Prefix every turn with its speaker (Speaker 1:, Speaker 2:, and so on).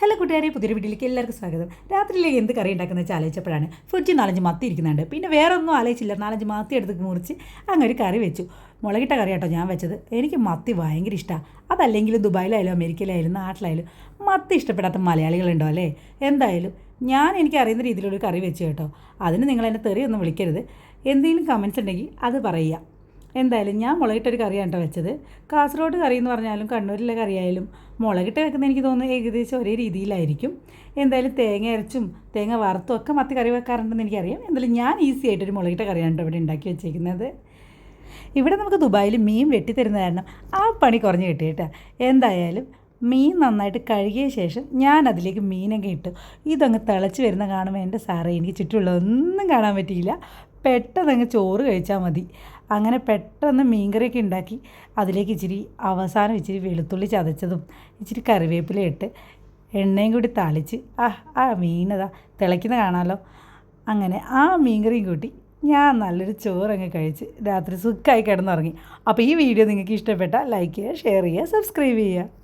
Speaker 1: Hello കൂട്ടുകാരെ പുതിയൊരു വീട്ടിലേക്ക് എല്ലാവർക്കും സ്വാഗതം. രാത്രിയിലേക്ക് എന്ത് കറി ഉണ്ടാക്കുന്ന വെച്ചാൽ ആലോചിച്ചപ്പോഴാണ് ഫ്രിഡ്ജിൽ നാലഞ്ച് മത്തി ഇരിക്കുന്നുണ്ട്. പിന്നെ വേറെ ഒന്നും ആലോചിച്ചില്ല. നാലഞ്ച് മത്തി എടുത്ത് മുറിച്ച് അങ്ങനെ ഒരു കറി വെച്ചു. മുളകിട്ട കറി കേട്ടോ ഞാൻ വെച്ചത്. എനിക്ക് മത്തി ഭയങ്കര ഇഷ്ടമാണ് അതല്ലെങ്കിലും ദുബായിലായാലും അമേരിക്കയിലായാലും നാട്ടിലായാലും മത്തി ഇഷ്ടപ്പെടാത്ത മലയാളികളുണ്ടോ അല്ലേ? എന്തായാലും ഞാൻ എനിക്ക് അറിയുന്ന രീതിയിലൊരു കറി വെച്ചു കേട്ടോ. അതിന് നിങ്ങൾ എന്നെ തെറിയൊന്നും വിളിക്കരുത്. എന്തെങ്കിലും കമൻസ് ഉണ്ടെങ്കിൽ അത് പറയുക. എന്തായാലും ഞാൻ മുളകിട്ടൊരു കറിയാണ് കേട്ടോ വെച്ചത്. കാസർഗോഡ് കറി എന്ന് പറഞ്ഞാലും കണ്ണൂരിലെ കറിയായാലും മുളകിട്ട് വെക്കുന്ന എനിക്ക് തോന്നുന്നു ഏകദേശം ഒരേ രീതിയിലായിരിക്കും. എന്തായാലും തേങ്ങ അരച്ചും തേങ്ങ വറുത്തും ഒക്കെ മത്തി കറി വെക്കാറുണ്ടെന്ന് എനിക്കറിയാം. എന്തായാലും ഞാൻ ഈസി ആയിട്ടൊരു മുളകിട്ട കറിയാണ് കേട്ടോ ഇവിടെ ഉണ്ടാക്കി വെച്ചേക്കുന്നത്. ഇവിടെ നമുക്ക് ദുബായിൽ മീൻ വെട്ടിത്തരുന്ന കാരണം ആ പണി കുറഞ്ഞ് കിട്ടി കേട്ടോ. എന്തായാലും മീൻ നന്നായിട്ട് കഴുകിയ ശേഷം ഞാൻ അതിലേക്ക് മീനൊക്കെ ഇട്ടു. ഇതങ്ങ് തിളച്ച് വരുന്ന കാണുമ്പോൾ എന്റെ സാറേ എനിക്ക് ചുറ്റുമുള്ളതൊന്നും കാണാൻ പറ്റിയില്ല. പെട്ടെന്ന് അങ്ങ് ചോറ് കഴിച്ചാൽ മതി. അങ്ങനെ പെട്ടെന്ന് മീൻകറിയൊക്കെ ഉണ്ടാക്കി അതിലേക്ക് ഇച്ചിരി അവസാനം ഇച്ചിരി വെളുത്തുള്ളി ചതച്ചതും ഇച്ചിരി കറിവേപ്പില ഇട്ട് എണ്ണയും കൂടി തളിച്ച് ആ ആ മീനതാ തിളയ്ക്കുന്ന കാണാമല്ലോ അങ്ങനെ ആ മീൻകറിയും കൂട്ടി ഞാൻ നല്ലൊരു ചോറങ്ങ് കഴിച്ച് രാത്രി സുഖമായി കിടന്നുറങ്ങി. അപ്പോൾ ഈ വീഡിയോ നിങ്ങൾക്ക് ഇഷ്ടപ്പെട്ടാൽ ലൈക്ക് ചെയ്യുക ഷെയർ ചെയ്യുക സബ്സ്ക്രൈബ് ചെയ്യുക.